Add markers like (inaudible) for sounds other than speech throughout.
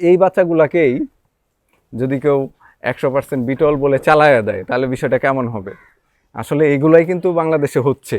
এই বাচ্চাগুলাকেই যদি কেউ একশো পার্সেন্ট বিটল বলে চালায়া দেয়, তাহলে বিষয়টা কেমন হবে? আসলে এগুলাই কিন্তু বাংলাদেশে হচ্ছে।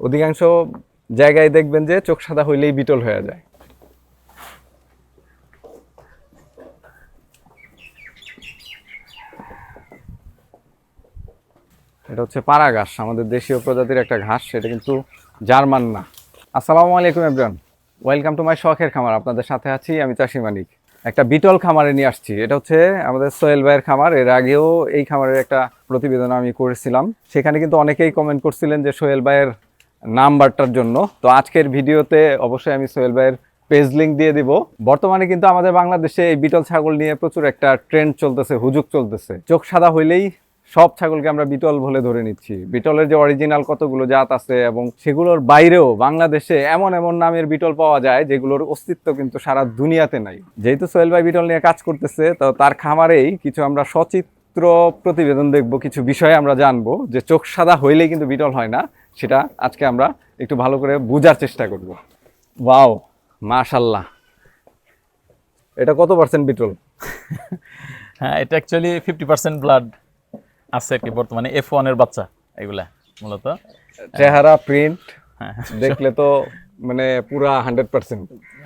অধিকাংশ জায়গায় দেখবেন যে চোখ সাদা হইলেই বিটল হয়ে যায়। এটা হচ্ছে পাড়া ঘাস, আমাদের দেশীয় প্রজাতির একটা ঘাস, সেটা কিন্তু জার্মান না। আসসালামু আলাইকুম এভরিওয়ান ওয়েলকাম টু মাই শখের খামার, আপনাদের সাথে আছি আমি চাষি মানিক একটা বিটল খামারে নিয়ে আসছি। এটা হচ্ছে আমাদের সোহেল ভাইয়ের খামার। এর আগেও এই খামারের একটা প্রতিবেদন আমি করেছিলাম। সেখানে কিন্তু অনেকেই কমেন্ট করছিলেন যে সোহেল ভাইয়ের নাম্বারটার জন্য। তো আজকের ভিডিওতে অবশ্যই আমি সোহেল ভাইয়ের পেজ লিঙ্ক দিয়ে দিব। বর্তমানে কিন্তু আমাদের বাংলাদেশে এই বিটল ছাগল নিয়ে প্রচুর একটা ট্রেন্ড চলতেছে হুজুক চলতেছে। চোখ সাদা হইলেই সব ছাগলকে আমরা বিটল বলে ধরে নিচ্ছি। বিটলের যে অরিজিনাল কতগুলো জাত আছে এবং সেগুলোর বাইরেও বাংলাদেশে এমন এমন নামের বিটল পাওয়া যায় যেগুলোর অস্তিত্ব কিন্তু সারা দুনিয়াতে নাই। যেহেতু সোহেল ভাই বিটল নিয়ে কাজ করতেছে, তো তার খামারেই কিছু আমরা সচিত্র প্রতিবেদন দেখব, কিছু বিষয়ে আমরা জানব যে চোখ সাদা হইলেই কিন্তু বিটল হয় না, সেটা আজকে আমরা একটু ভালো করে বোঝার চেষ্টা করব। ওয়াও মাশাল্লাহ এটা কত পার্সেন্ট বিটল? হ্যাঁ এটা অ্যাকচুয়ালি ফিফটি পার্সেন্ট ব্লাড আছে কি বর্তমানে এফ ওয়ানের বাচ্চা এগুলা মূলত। চেহারা প্রিন্ট হ্যাঁ। দেখলে তো মানে পুরা হান্ড্রেড পার্সেন্ট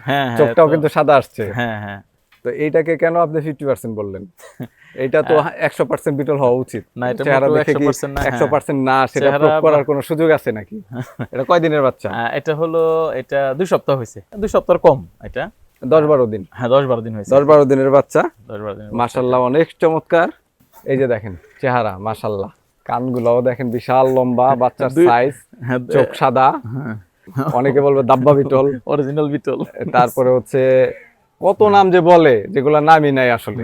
হ্যাঁ হ্যাঁ চোখটাও কিন্তু সাদা আসছে। হ্যাঁ হ্যাঁ। তো এইটাকে কেন আপনি ফিফটি পার্সেন্ট বললেন? (laughs) এটা তো একশো পার্সেন্ট বিটল হওয়া উচিত। চেহারা দেখে কি একশো হ্যাঁ। পার্সেন্ট না সেটা করার কোনো সুযোগ আছে নাকি? (laughs) এটা কয় দিনের বাচ্চা? হ্যাঁ, এটা হলো এটা দুই সপ্তাহ হয়েছে। দুই সপ্তাহ কম এটা। দশ বারো দিন। হ্যাঁ দশ বারো দিন হয়েছে। দশ বারো দিনের বাচ্চা। দশ বারো দিন মাশাল্লাহ অনেক চমৎকার। এই যে দেখেন চেহারা মাশাল্লাহ কানগুলোও দেখেন বিশাল লম্বা বাচ্চার সাইজ হ্যাঁ চোখ সাদা। অনেকে বলবে দাব্বা বিটল। Original beetle. তারপরে হচ্ছে কত নাম যে বলে যেগুলো নামই নাই আসলে।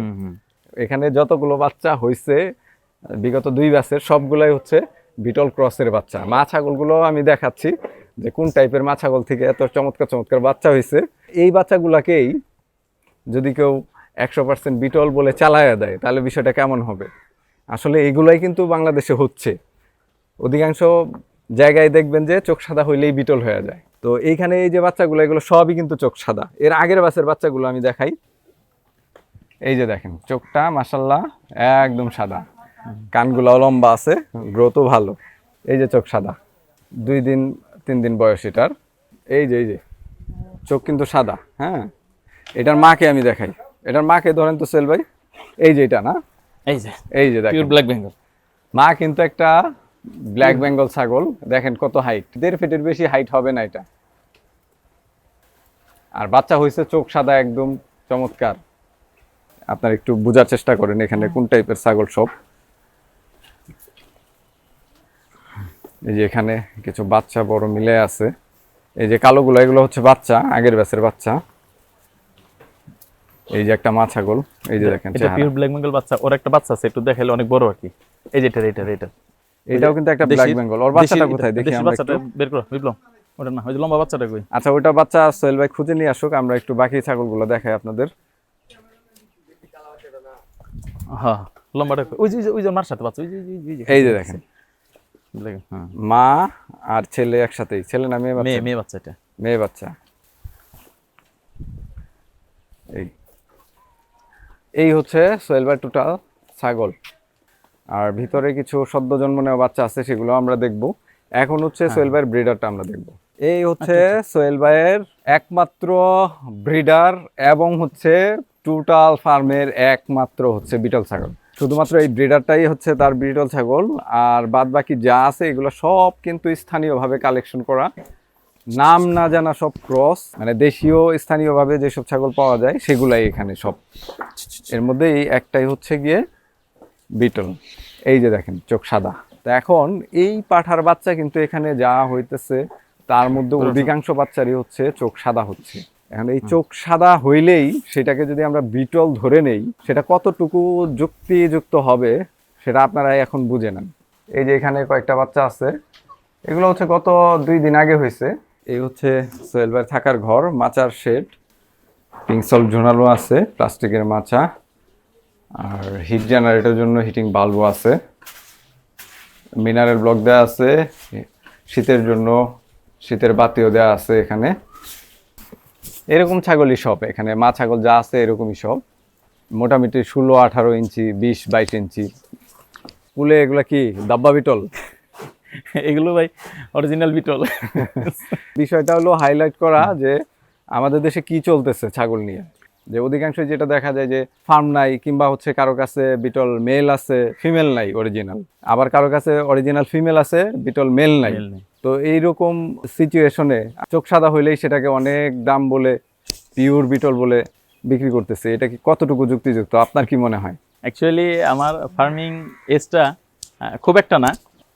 এখানে যতগুলো বাচ্চা হয়েছে বিগত দুই ব্যাচের সবগুলাই হচ্ছে বিটল ক্রসের বাচ্চা। মা ছাগলগুলো আমি দেখাচ্ছি যে কোন টাইপের মা ছাগল থেকে এত চমৎকার চমৎকার বাচ্চা হয়েছে এই বাচ্চাগুলাকেই যদি কেউ একশো পার্সেন্ট বিটল বলে চালায়া দেয়, তাহলে বিষয়টা কেমন হবে? আসলে এগুলাই কিন্তু বাংলাদেশে হচ্ছে। অধিকাংশ জায়গায় দেখবেন যে চোখ সাদা হইলেই বিটল হয়ে যায়। তো এইখানে এই যে বাচ্চাগুলো, এগুলো সবই কিন্তু চোখ সাদা। এর আগের বাসের বাচ্চাগুলো আমি দেখাই। এই যে দেখেন, চোখটা মাসাল্লাহ একদম সাদা। কানগুলাও লম্বা আছে গ্রোথও ভালো। এই যে চোখ সাদা। দুই দিন, তিন দিন বয়স এটার। এই যে এই যে। চোখ কিন্তু সাদা হ্যাঁ? এটার মাকে আমি দেখাই। এটার মাকে ধরেন তো সেল ভাই এই যে এটা না? এই যে। এই যে দেখেন। ব্ল্যাক বেঙ্গল মা কিন্তু একটা ব্ল্যাক বেঙ্গল ছাগল দেখেন কত হাইট দেড় ফিটের বেশি হাইট হবে না এটা। আর বাচ্চা হয়েছে চোখ সাদা একদম চমৎকার। আপনার একটু বোঝার চেষ্টা করেন এখানে কোন টাইপের ছাগল সব। এই যে এখানে কিছু বাচ্চা বড় মিলে আছে। এই যে কালোগুলো এগুলো হচ্ছে বাচ্চা আগের ব্যাচের বাচ্চা। এই যে একটা মা ছাগল এই যে দেখেন এটা পিওর ব্ল্যাক বেঙ্গল বাচ্চা ওর একটা বাচ্চা আছে একটু দেখাইলে অনেক বড় আর কি। এই যে এটা এটা এটা এটাও কিন্তু একটা ব্ল্যাক বেঙ্গল ওর বাচ্চাটা কোথায়? দেখি আমরা বাচ্চাটা বের করো বিপ্লব ওটা না ওই যে লম্বা বাচ্চাটা কই? আচ্ছা ওটা বাচ্চা সোহেল ভাই খুঁজে নিয়ে আসুক আমরা একটু বাকি ছাগলগুলো দেখাই আপনাদের। হ্যাঁ লম্বাটা? ওই যে ওই যে- মার সাথে বাচ্চা ওই যে এই যে দেখেন হ্যাঁ। মা আর ছেলে একসাথেই। ছেলে না মেয়ে বাচ্চা? মেয়ে মেয়ে বাচ্চা এটা। মেয়ে বাচ্চা। এই এই হচ্ছে ভাই টোটাল ছাগল। আর ভিতরে কিছু সদ্য জন্ম নেওয়া বাচ্চা আছে সেগুলো আমরা দেখব। এখন হচ্ছে সোহেল ভাইয়ের ব্রিডারটা আমরা দেখব। এই হচ্ছে সোহেল ভাইয়ের একমাত্র ব্রিডার এবং হচ্ছে টোটাল ফার্মের একমাত্র হচ্ছে বিটল ছাগল। শুধুমাত্র এই ব্রিডারটাই হচ্ছে তার বিটল ছাগল আর বাদ বাকি যা আছে এগুলো সব কিন্তু স্থানীয়ভাবে কালেকশন করা। নাম না জানা সব ক্রস মানে দেশীয় স্থানীয়ভাবে যেসব ছাগল পাওয়া যায় সেগুলাই এখানে সব। এর মধ্যে এই একটাই হচ্ছে গিয়ে বিটল। এই যে দেখেন চোখ সাদা। তো এখন এই পাঠার বাচ্চা কিন্তু এখানে যা হইতেছে তার মধ্যে অধিকাংশ বাচ্চারই হচ্ছে চোখ সাদা হচ্ছে। এখন এই চোখ সাদা হইলেই সেটাকে যদি আমরা বিটল ধরে নেই সেটা কতটুকু যুক্তিযুক্ত হবে সেটা আপনারা এখন বুঝে নেন। এই যে এখানে কয়েকটা বাচ্চা আছে এগুলো হচ্ছে গত দুই দিন আগে হয়েছে এই হচ্ছে সোহেল ভাইয়ের থাকার ঘর, মাচার শেড পিংসল ঝোনালো আছে, প্লাস্টিকের মাচা, আর হিট জেনারেটরের জন্য হিটিং বাল্বও আছে। মিনারেল ব্লক দেওয়া আছে, শীতের জন্য শীতের বাতিও দেওয়া আছে এখানে। এরকম ছাগলই সব এখানে, মা ছাগল যা আছে এরকমই সব মোটামুটি ষোলো আঠারো ইঞ্চি, বিশ বাইশ ইঞ্চি। কুলে এগুলা কি, দাব্বা বিটল? এগুলো ভাই অরিজিনাল বিটল। বিষয়টা হলো হাইলাইট করা যে আমাদের দেশে কি চলতেছে ছাগল নিয়ে। যে অধিকাংশ যেটা দেখা যায় যে ফার্ম নাই কিংবা হচ্ছে কারও কাছে বিটল মেল আছে ফিমেল নাই অরিজিনাল আবার কারও কাছে অরিজিনাল ফিমেল আছে বিটল মেল নাই। তো এইরকম সিচুয়েশনে চোখ সাদা হইলেই সেটাকে অনেক দাম বলে পিওর বিটল বলে বিক্রি করতেছে। এটা কি কতটুকু যুক্তিযুক্ত? আপনার কি মনে হয়? অ্যাকচুয়ালি আমার ফার্মিং এজটা খুব একটা না।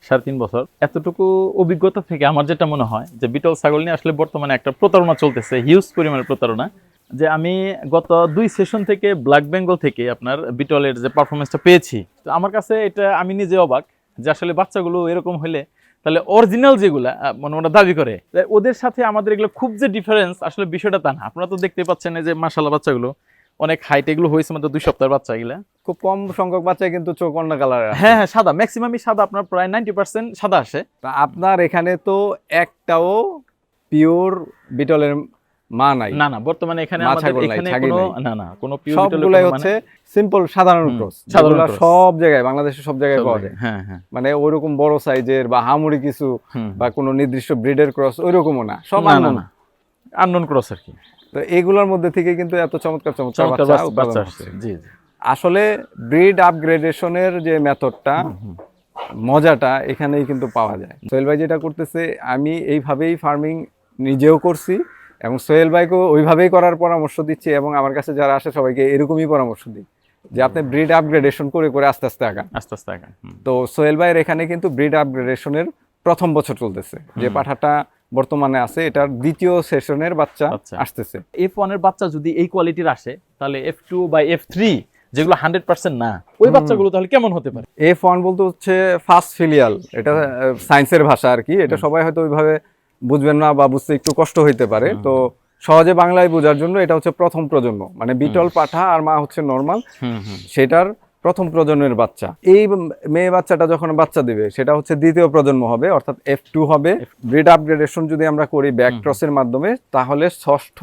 সাড়ে তিন বছর। এতটুকু অভিজ্ঞতা থেকে আমার যেটা মনে হয় যে বিটল ছাগল নিয়ে আসলে বর্তমানে একটা প্রতারণা চলতেছে হিউজ পরিমাণের প্রতারণা। যে আমি গত দুই সেশন থেকে ব্ল্যাক বেঙ্গল থেকে আপনার বিটলের যে পারফরমেন্সটা পেয়েছি, তো আমার কাছে এটা আমি নিজে অবাক যে আসলে বাচ্চাগুলো এরকম হলে তাহলে অরিজিনাল যেগুলা মানে ওরা দাবি করে ওদের সাথে আমাদের এগুলো খুব যে ডিফারেন্স আসলে বিষয়টা তা না। আপনারা তো দেখতে পাচ্ছেন যে মাসাল্লাহ বাচ্চাগুলো অনেক হাইট এগুলো হয়েছে মাত্র দুই সপ্তাহের বাচ্চা এগুলা। খুব কম সংখ্যক বাচ্চা কিন্তু চোখ অন্য কালার হ্যাঁ হ্যাঁ সাদা। ম্যাক্সিমামই সাদা আপনার প্রায় নাইনটি পার্সেন্ট সাদা আসে। আপনার এখানে তো একটাও পিওর বিটলের মা নাই। না না বর্তমানে এখানে আমাদের এখানে কোনো না না কোনো পিওর সবগুলাই হচ্ছে সিম্পল সাধারণ ক্রস সাধারণ সব জায়গায় বাংলাদেশে সব জায়গায় পাওয়া যায়। হ্যাঁ হ্যাঁ। মানে ওইরকম বড় সাইজের বা হামুড়ি কিছু বা কোনো নির্দিষ্ট ব্রিডের ক্রস ওইরকমও না। সব না না আননোন ক্রস আর কি। তো এগুলোর মধ্যে থেকে কিন্তু এত চমৎকার চমৎকার বাচ্চা জি আসলে ব্রিড আপগ্রেডেশনের যে মেথডটা মজাটা এখানেই কিন্তু পাওয়া যায়। সোহেল ভাই যেটা করতেছে আমি এইভাবেই ফার্মিং নিজেও করছি এবং সোহেল ভাইকেও ওইভাবেই করার পরামর্শ দিচ্ছি এবং আমার কাছে যারা আসে সবাইকে এরকমই পরামর্শ দিই যে আপনি ব্রিড আপগ্রেডেশন করে করে আস্তে আস্তে আগান। আস্তে আস্তে আগান। তো সোহেল ভাইয়ের এখানে কিন্তু ব্রিড আপগ্রেডেশনের প্রথম বছর চলতেছে। যে পাঠাটা বর্তমানে আছে এটার দ্বিতীয় সেশনের বাচ্চা আচ্ছা। আসতেছে। এফ ওয়ানের বাচ্চা যদি এই কোয়ালিটির আসে তাহলে এফ টু বা এফ থ্রি যেগুলো হান্ড্রেড পার্সেন্ট না ওই বাচ্চাগুলো তাহলে কেমন হতে পারে? এফ ওয়ান বলতে হচ্ছে ফার্স্ট ফিলিয়াল এটা সায়েন্সের ভাষা আর কি এটা সবাই হয়তো ওইভাবে বুঝবেন না বা বুঝতে একটু কষ্ট হইতে পারে। তো সহজে বাংলায় বোঝার জন্য এটা হচ্ছে প্রথম প্রজন্ম মানে বিটল পাঠা আর মা হচ্ছে নর্মাল সেটার প্রথম প্রজন্মের বাচ্চা। এই মেয়ে বাচ্চাটা যখন বাচ্চা দিবে সেটা হচ্ছে দ্বিতীয় প্রজন্ম হবে অর্থাৎ এফ টু হবে। ব্রিড আপগ্রেডেশন যদি আমরা করি ব্যাক টসের মাধ্যমে তাহলে ষষ্ঠ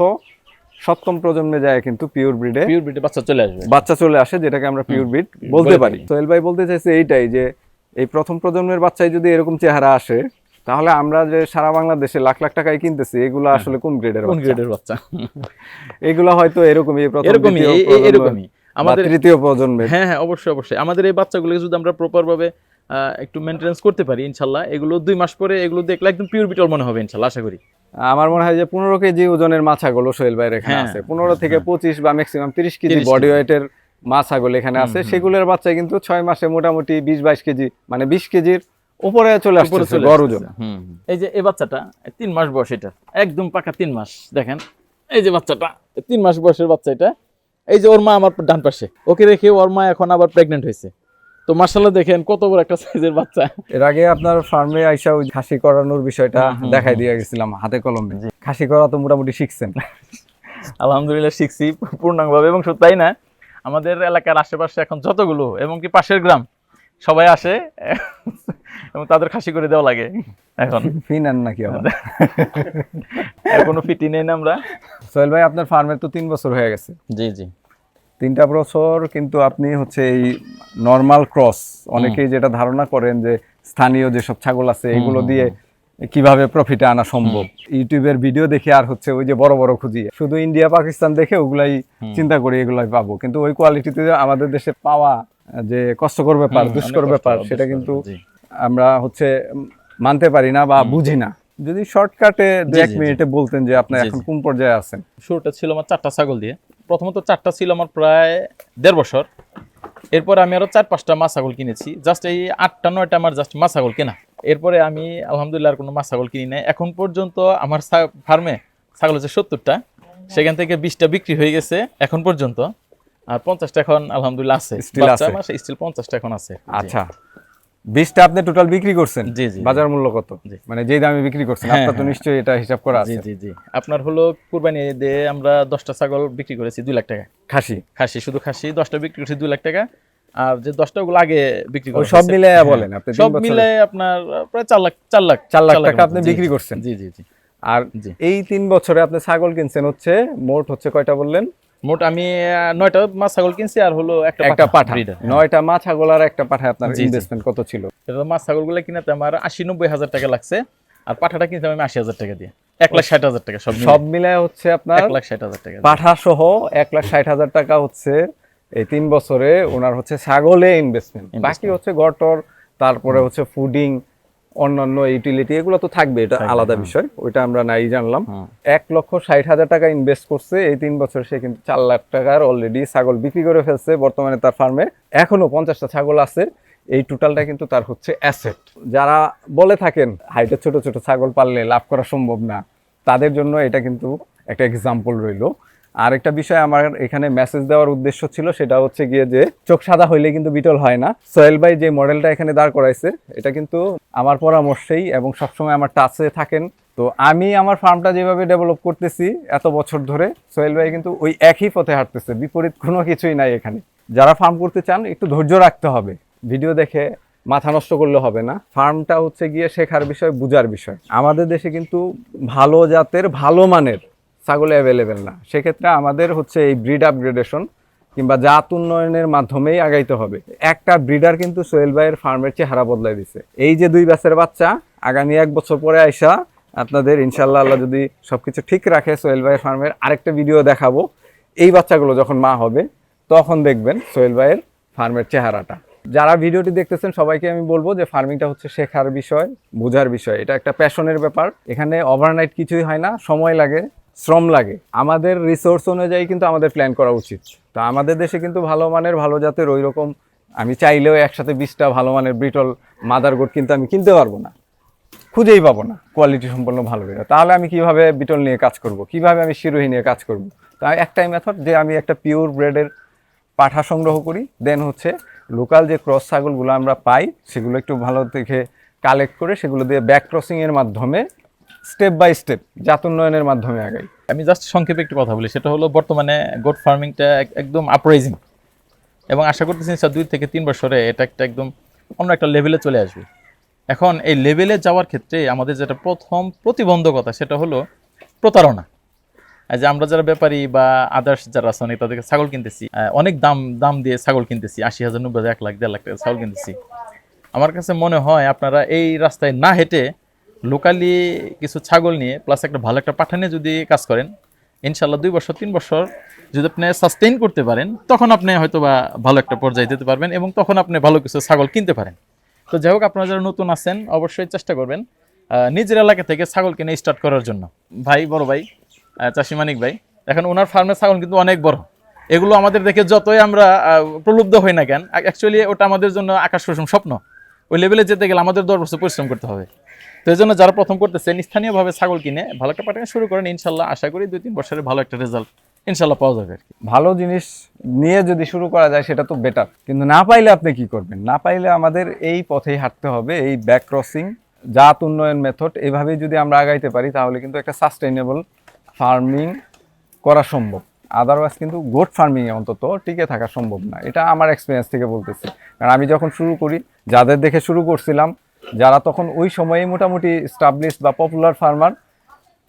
সপ্তম প্রজন্মে যায় কিন্তু পিওর ব্রিডে পিওর ব্রিডে বাচ্চা চলে আসবে। বাচ্চা চলে আসে যেটাকে আমরা পিওর ব্রিড বলতে পারি। সোহেল ভাই বলতে চাইছে এইটাই যে এই প্রথম প্রজন্মের বাচ্চায় যদি এরকম চেহারা আসে তাহলে আমরা যে সারা বাংলাদেশে লাখ লাখ টাকায় কিনতেছি এগুলো আসলে কোন গ্রেডের কোন গ্রেডের বাচ্চা? এগুলো হয়তো এরকমই প্রথম এরকমই এরকমই। আমাদের তৃতীয় প্রজন্মের। হ্যাঁ হ্যাঁ অবশ্যই অবশ্যই। আমাদের এই বাচ্চাগুলোকে যদি আমরা প্রপার ভাবে একটু মেনটেন্স করতে পারি ইনশাল্লাহ এগুলো দুই মাস পরে এগুলো দেখলে একদম পিওর বিটল মনে হবে ইনশাল্লাহ আশা করি। আমার মনে হয় যে পনেরো কেজি ওজনের মাছাগুলো সোহেল ভাইয়ের এখানে হ্যাঁ, আছে। পনেরো থেকে পঁচিশ বা ম্যাক্সিমাম তিরিশ কেজি 30 বডি। ওয়েটের মাছাগুলো এখানে আছে। সেগুলোর বাচ্চা কিন্তু ছয় মাসে মোটামুটি বিশ বাইশ কেজি মানে বিশ কেজির উপরে চলে আসছে গড় ওজন। এই যে এই বাচ্চাটা তিন মাস বয়স এটা। একদম পাকা তিন মাস দেখেন। এই যে বাচ্চাটা তিন মাস বয়সের বাচ্চা এটা। এই যে ওর মা আমার ডান পাশে। ওকে রেখে ওর মা এখন আবার প্রেগনেন্ট হয়েছে। তো মার্শাল্লাহ দেখেন কত বড় একটা সাইজের বাচ্চা। এর আগে আপনার ফার্মে আইসা ওই খাসি করানোর বিষয়টা দেখাই দিয়ে গেছিলাম হাতে কলমে। খাসি করা তো মোটামুটি শিখছেন। আলহামদুলিল্লাহ শিখছি পূর্ণাঙ্গভাবে এবং শুধু তাই না? আমাদের এলাকার আশেপাশে এখন যতগুলো এবং কি পাশের গ্রাম সবাই আসে এবং তাদের খাসি করে দেওয়া লাগে এখন। ফি নেন নাকি আবার? এখনও ফিটি নেই না আমরা। সোহেল ভাই আপনার ফার্মের তো তিন বছর হয়ে গেছে। জি জি। তিনটা বছর কিন্তু আপনি হচ্ছে এই নর্মাল ক্রস অনেকেই যেটা ধারণা করেন যে স্থানীয় যেসব ছাগল আছে এগুলো দিয়ে কীভাবে প্রফিটে আনা সম্ভব? ইউটিউবের ভিডিও দেখে আর হচ্ছে ওই যে বড় বড় খুঁজি। শুধু ইন্ডিয়া পাকিস্তান দেখে ওগুলাই চিন্তা করি এগুলাই পাবো। কিন্তু ওই কোয়ালিটিতে আমাদের দেশে পাওয়া যে কষ্টকর ব্যাপার দুষ্কর ব্যাপার সেটা কিন্তু আমরা হচ্ছে মানতে পারি না বা বুঝি না। যদি শর্টকাটে দু এক। মিনিটে বলতেন যে আপনি এখন কোন পর্যায়ে আছেন? শুরুটা ছিল আমার চারটা ছাগল দিয়ে। প্রথমত চারটা ছিল আমার প্রায় দেড় বছর। এরপরে আমি আরও চার পাঁচটা মা ছাগল কিনেছি। জাস্ট এই আটটা নয়টা আমার জাস্ট মা ছাগল কেনা। এরপরে আমি আলহামদুলিল্লাহ আর কোনো মা ছাগল কিনি নাই। এখন পর্যন্ত আমার ফার্মে ছাগল হচ্ছে সত্তরটা। সেখান থেকে বিশটা বিক্রি হয়ে গেছে এখন পর্যন্ত। আর পঞ্চাশটা এখন আলহামদুলিল্লাহ আছে। Still আছে? স্টিল পঞ্চাশটা এখন আছে। আচ্ছা। বিশটা আপনি টোটাল বিক্রি করছেন? জি, জি, জি। বাজার মূল্য কত? মানে যেই দামে বিক্রি করছেন হ্যাঁ, আপনার তো হ্যাঁ। নিশ্চয়ই এটা হিসাব করা আছে। জি জি। আপনার হলো কুরবানি আমরা দশটা ছাগল বিক্রি করেছি দুই লাখ টাকা। খাসি? খাসি শুধু খাসি দশটা বিক্রি করছি দুই লাখ টাকা। আর যে দশটা ওগুলো আগে বিক্রি করা সব। মিলে হ্যাঁ, বলেন আপনি সব মিলে আপনার প্রায় চার লাখ চার লাখ চার লাখ টাকা আপনি বিক্রি করছেন? জি জি জি। আর এই তিন বছরে আপনি ছাগল কিনছেন হচ্ছে মোট হচ্ছে কয়টা বললেন? মোট আমি নয়টা মাছ ছাগল কিনছি আর হলো একটা একটা পাঠা নয়টা মা ছাগল আর একটা পাঠা আপনার। ইনভেস্টমেন্ট কত ছিল? এটা মাছ ছাগলগুলো কিনাতে আমার আশি নব্বই হাজার টাকা লাগছে আর পাঠাটা কিনতে আমি আশি হাজার টাকা দিয়ে। এক লাখ ষাট হাজার টাকা সব সব মিলায় হচ্ছে আপনার এক লাখ ষাট হাজার টাকা পাঠা সহ এক লাখ ষাট হাজার টাকা হচ্ছে এই তিন বছরে ওনার হচ্ছে ছাগলে ইনভেস্টমেন্ট বাকি হচ্ছে গটর তারপরে হচ্ছে ফুডিং অন্যান্য ইউটিলিটি এগুলো তো থাকবে এটা আলাদা বিষয় ওইটা আমরা নাই জানলাম। এক লক্ষ ষাট হাজার টাকা ইনভেস্ট করছে এই তিন বছর সে কিন্তু চার লাখ টাকার অলরেডি ছাগল বিক্রি করে ফেলছে বর্তমানে তার ফার্মে এখনও পঞ্চাশটা ছাগল আছে এই টোটালটা কিন্তু তার হচ্ছে অ্যাসেট যারা বলে থাকেন হাইটে ছোট ছোট ছাগল পাললে লাভ করা সম্ভব না তাদের জন্য এটা কিন্তু একটা এক্সাম্পল রইল। আর একটা বিষয় আমার এখানে মেসেজ দেওয়ার উদ্দেশ্য ছিল, সেটা হচ্ছে গিয়ে যে চোখ সাদা হইলে কিন্তু বিটল হয় না। সোহেল ভাই যে মডেলটা এখানে দাঁড় করাইছে, এটা কিন্তু আমার পরামর্শেই এবং সবসময় আমার টাচে থাকেন। তো আমি আমার ফার্মটা যেভাবে ডেভেলপ করতেছি এত বছর ধরে, সোহেল ভাই কিন্তু ওই একই পথে হাঁটতেছে, বিপরীত কোনো কিছুই নাই এখানে। যারা ফার্ম করতে চান, একটু ধৈর্য রাখতে হবে। ভিডিও দেখে মাথা নষ্ট করলে হবে না। ফার্মটা হচ্ছে গিয়ে শেখার বিষয়, বুঝার বিষয়। আমাদের দেশে কিন্তু ভালো জাতের, ভালো মানের ছাগল অ্যাভেলেবেল না। সেক্ষেত্রে আমাদের হচ্ছে এই ব্রিড আপগ্রেডেশন কিংবা জাত উন্নয়নের মাধ্যমেই আগাইতে হবে। একটা ব্রিডার কিন্তু সোহেল ভাইয়ের ফার্মের চেহারা বদলাই দিছে। এই যে দুই ব্যাচের বাচ্চা, আগামী এক বছর পরে আইসা আপনাদের ইনশাল্লাহ আল্লাহ যদি সবকিছু ঠিক রাখে সোহেল ভাইয়ের ফার্মের আরেকটা ভিডিও দেখাবো। এই বাচ্চাগুলো যখন মা হবে, তখন দেখবেন সোহেল ভাইয়ের ফার্মের চেহারাটা। যারা ভিডিওটি দেখতেছেন, সবাইকে আমি বলব যে ফার্মিংটা হচ্ছে শেখার বিষয়, বোঝার বিষয়। এটা একটা প্যাশনের ব্যাপার। এখানে ওভারনাইট কিছুই হয় না, সময় লাগে। শ্রম লাগে। আমাদের রিসোর্স অনুযায়ী কিন্তু আমাদের প্ল্যান করা উচিত। তো আমাদের দেশে কিন্তু ভালো মানের, ভালো জাতের ওই রকম আমি চাইলেও একসাথে বিশটা ভালো মানের ব্রিটল মাদার গোট কিন্তু আমি কিনতে পারব না। খুঁজেই পাবো না কোয়ালিটি সম্পন্ন ভালো বেরো তাহলে আমি কীভাবে বিটল নিয়ে কাজ করব? কীভাবে আমি শিরোহী নিয়ে কাজ করব? তা একটাই মেথড যে আমি একটা পিওর ব্রেডের পাঠা সংগ্রহ করি দেন হচ্ছে লোকাল যে ক্রস ছাগলগুলো আমরা পাই, সেগুলো একটু ভালো দেখে কালেক্ট করে সেগুলো দিয়ে ব্যাক ক্রসিংয়ের মাধ্যমে স্টেপ বাই স্টেপ জাত উন্নয়নের মাধ্যমে আগাই। আমি জাস্ট সংক্ষেপে একটু কথা বলি, সেটা হলো বর্তমানে গোট ফার্মিংটা একদম আপরাইজিং এবং আশা করতেছি স্যার দুই থেকে তিন বছরে এটা একটা একদম অন্য একটা লেভেলে চলে আসবে। এখন এই লেভেলে যাওয়ার ক্ষেত্রে আমাদের যেটা প্রথম প্রতিবন্ধকতা, সেটা হলো প্রতারণা। যে আমরা যারা ব্যাপারী বা আদার্স যারা আছে, অনেক তাদেরকে ছাগল কিনতেছি। অনেক দাম দাম দিয়ে ছাগল কিনতেছি, আশি হাজার, নব্বই হাজার, এক লাখ, দেড় লাখ টাকা ছাগল কিনতেছি। আমার কাছে মনে হয় আপনারা এই রাস্তায় না হেঁটে লোকালি কিছু ছাগল নিয়ে প্লাস একটা ভালো একটা পাঠানে যদি কাজ করেন ইনশাল্লাহ দুই বছর, তিন বছর যদি আপনি সাস্টেইন করতে পারেন, তখন আপনি হয়তো বা ভালো একটা পর্যায়ে যেতে পারবেন এবং তখন আপনি ভালো কিছু ছাগল কিনতে পারেন। তো যাই হোক, আপনারা যারা নতুন আছেন, অবশ্যই চেষ্টা করবেন নিজের এলাকা থেকে ছাগল কিনে স্টার্ট করার জন্য। ভাই, বড় ভাই চাষি মানিক ভাই, এখন ওনার ফার্মের ছাগল কিন্তু অনেক বড়। এগুলো আমাদের দেখে যতই আমরা প্রলুব্ধ হই না কেন অ্যাকচুয়ালি ওটা আমাদের জন্য আকাশ কুসুম স্বপ্ন। ওই লেভেলে যেতে গেলে আমাদের দশ বছর পরিশ্রম করতে হবে। তো এই জন্য যারা প্রথম করতেছেন, স্থানীয়ভাবে ছাগল কিনে ভালো একটা পাঠানো শুরু করেন, ইনশাল্লাহ আশা করি দুই তিন বছরে ভালো একটা রেজাল্ট ইনশাল্লাহ পাওয়া যাবে আর কি। ভালো জিনিস নিয়ে যদি শুরু করা যায়, সেটা তো বেটার কিন্তু না পাইলে আপনি কি করবেন? না পাইলে আমাদের এই পথেই হাঁটতে হবে, এই ব্যাক ক্রসিং জাত উন্নয়ন মেথড এভাবেই যদি আমরা আগাইতে পারি, তাহলে কিন্তু একটা সাস্টেইনেবল ফার্মিং করা সম্ভব। আদারওয়াইজ কিন্তু গোট ফার্মিং এ অন্তত টিকে থাকা সম্ভব না। এটা আমার এক্সপিরিয়েন্স থেকে বলতেছি। কারণ আমি যখন শুরু করি, যাদের দেখে শুরু করছিলাম যারা তখন ওই সময়ে মোটামুটি স্টাবলিশ বা পপুলার ফার্মার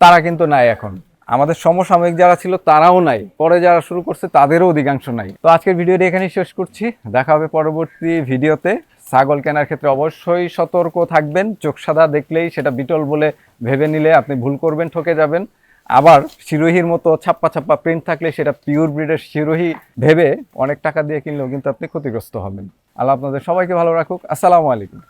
তারা কিন্তু নাই এখন। আমাদের সমসাময়িক যারা ছিল, তারাও নাই। পরে যারা শুরু করছে, তাদেরও অধিকাংশ নাই। তো আজকের ভিডিওটি এখানেই শেষ করছি। দেখা হবে পরবর্তী ভিডিওতে। ছাগল কেনার ক্ষেত্রে অবশ্যই সতর্ক থাকবেন। চোখ সাদা দেখলেই সেটা বিটল বলে ভেবে নিলে আপনি ভুল করবেন, ঠকে যাবেন। আবার শিরোহির মতো ছাপ্পা ছাপ্পা প্রিন্ট থাকলে সেটা পিওর ব্রিডের শিরোহি ভেবে অনেক টাকা দিয়ে কিনলেও কিন্তু আপনি ক্ষতিগ্রস্ত হবেন। আল্লাহ আপনাদের সবাইকে ভালো রাখুক। আসসালামু আলাইকুম।